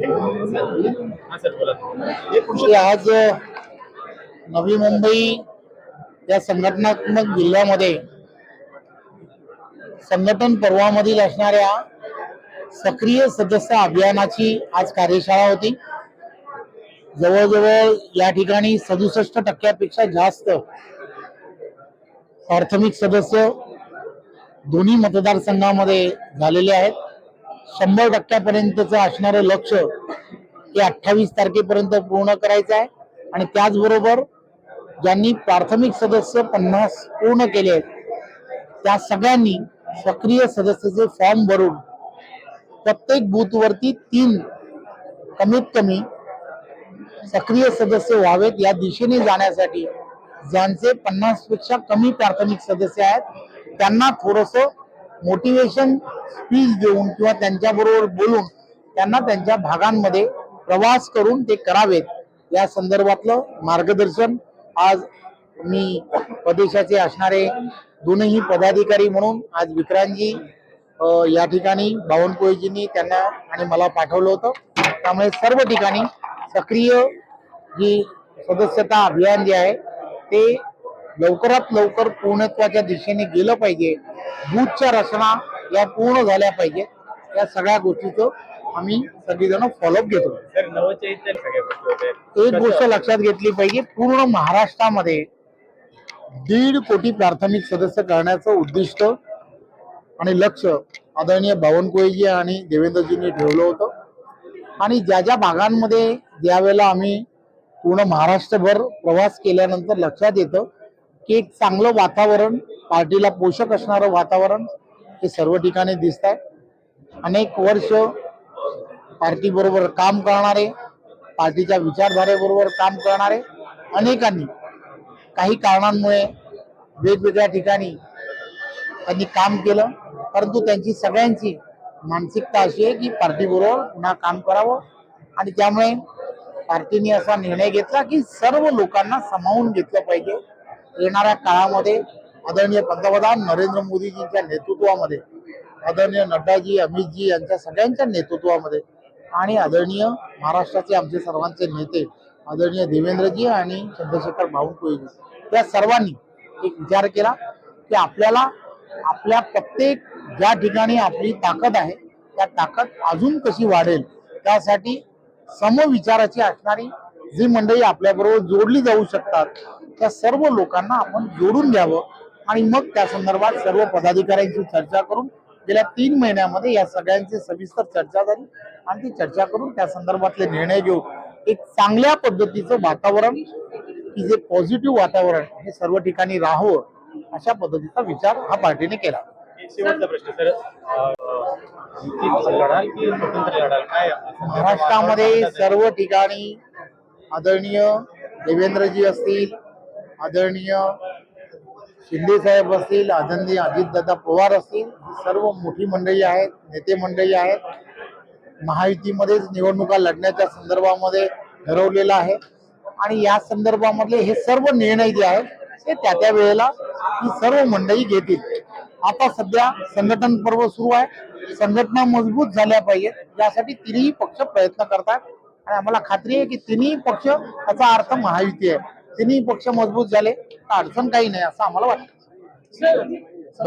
की आज नवी मुंबई या संघटनात्मक जिल्ह्यामध्ये संघटन पर्वामधील असणाऱ्या सक्रिय सदस्य अभियानाची आज कार्यशाळा होती. जवळजवळ या ठिकाणी सदुसष्ट टक्क्यापेक्षा जास्त प्राथमिक सदस्य दोन्ही मतदारसंघामध्ये झालेले आहेत. शंभर टक्क्यापर्यंतचं असणारं लक्ष हे अठ्ठावीस तारखेपर्यंत पूर्ण करायचं आहे. आणि त्याचबरोबर ज्यांनी प्राथमिक सदस्य पन्नास पूर्ण केले आहेत त्या सगळ्यांनी सक्रिय सदस्याचे फॉर्म भरून प्रत्येक बूथवरती तीन कमीत कमी सक्रिय सदस्य व्हावेत या दिशेने जाण्यासाठी ज्यांचे पन्नासपेक्षा कमी प्राथमिक सदस्य आहेत त्यांना थोडस मोटिवेशन स्पीच देऊन किंवा त्यांच्याबरोबर बोलून त्यांना त्यांच्या भागांमध्ये प्रवास करून ते करावेत. या संदर्भातलं मार्गदर्शन आज मी प्रदेशाचे असणारे दोनही पदाधिकारी म्हणून आज विक्रांतजी या ठिकाणी बावनकुळेजींनी त्यांना आणि मला पाठवलं होतं. त्यामुळे सर्व ठिकाणी सक्रिय जी सदस्यता अभियान जे आहे ते लवकरात लवकर पूर्णत्वाच्या दिशेने गेलं पाहिजे. बूथच्या रचना या पूर्ण झाल्या पाहिजेत या सगळ्या गोष्टीचं आम्ही सगळीजण फॉलोअप घेतो. एक गोष्ट लक्षात घेतली पाहिजे पूर्ण महाराष्ट्रामध्ये दीड कोटी प्राथमिक सदस्य करण्याचं उद्दिष्ट आणि लक्ष आदरणीय बावनकुळेजी आणि देवेंद्रजींनी ठेवलं होतं. आणि ज्या ज्या भागांमध्ये ज्या वेळेला आम्ही पूर्ण महाराष्ट्रभर प्रवास केल्यानंतर लक्षात येतं की एक चांगलं वातावरण पार्टीला पोषक असणारं वातावरण हे सर्व ठिकाणी दिसत आहे अनेक वर्ष पार्टीबरोबर काम करणारे पार्टीच्या विचारधारेबरोबर काम करणारे अनेकांनी काही कारणांमुळे वेगवेगळ्या ठिकाणी त्यांनी काम केलं. परंतु त्यांची सगळ्यांची मानसिकता अशी आहे की पार्टीबरोबर पुन्हा काम करावं आणि त्यामुळे पार्टीने असा निर्णय घेतला की सर्व लोकांना सामावून घेतलं पाहिजे. येणाऱ्या काळामध्ये आदरणीय पंतप्रधान नरेंद्र मोदीजींच्या नेतृत्वामध्ये आदरणीय नड्डाजी अमितजी यांच्या सगळ्यांच्या नेतृत्वामध्ये आणि आदरणीय महाराष्ट्राचे आमचे सर्वांचे नेते आदरणीय देवेंद्रजी आणि चंद्रशेखर बावनकुळेजी या सर्वांनी एक विचार केला की आपल्याला आपल्या प्रत्येक ज्या ठिकाणी आपली ताकद आहे त्या ताकद अजून कशी वाढेल त्यासाठी समविचाराची असणारी जी मंडळी आपल्याबरोबर जोडली जाऊ शकतात त्या सर्व लोकांना आपण जोडून घ्यावं आणि मग त्या संदर्भात सर्व पदाधिकाऱ्यांशी चर्चा करून गेल्या तीन महिन्यामध्ये या सगळ्यांची सविस्तर चर्चा झाली आणि ती चर्चा करून त्या संदर्भातले निर्णय घेऊन एक चांगल्या पद्धतीचं वातावरण की जे पॉझिटिव्ह वातावरण हे सर्व ठिकाणी राहावं अशा पद्धतीचा विचार हा पार्टीने केला. महाराष्ट्रामध्ये सर्व ठिकाणी आदरणीय देवेंद्रजी असतील आदरणीय शिंदे साहेब असतील आदरणीय अजितदादा पवार असतील सर्व मोठी मंडळी आहेत नेते मंडळी आहेत. महायुतीमध्येच निवडणुका लढण्याच्या संदर्भामध्ये ठरवलेलं आहे. आणि या संदर्भामधले हे सर्व निर्णय जे आहेत ते त्या त्या वेळेला ही सर्व मंडळी घेतील. आता सध्या संघटन पर्व सुरू आहे. संघटना मजबूत झाल्या पाहिजेत. यासाठी तिन्ही पक्ष प्रयत्न करतात. आणि आम्हाला खात्री आहे की तिन्ही पक्ष याचा अर्थ महायुती आहे. तिन्ही पक्ष मजबूत झाले. अडचण काही नाही असं आम्हाला वाटतं.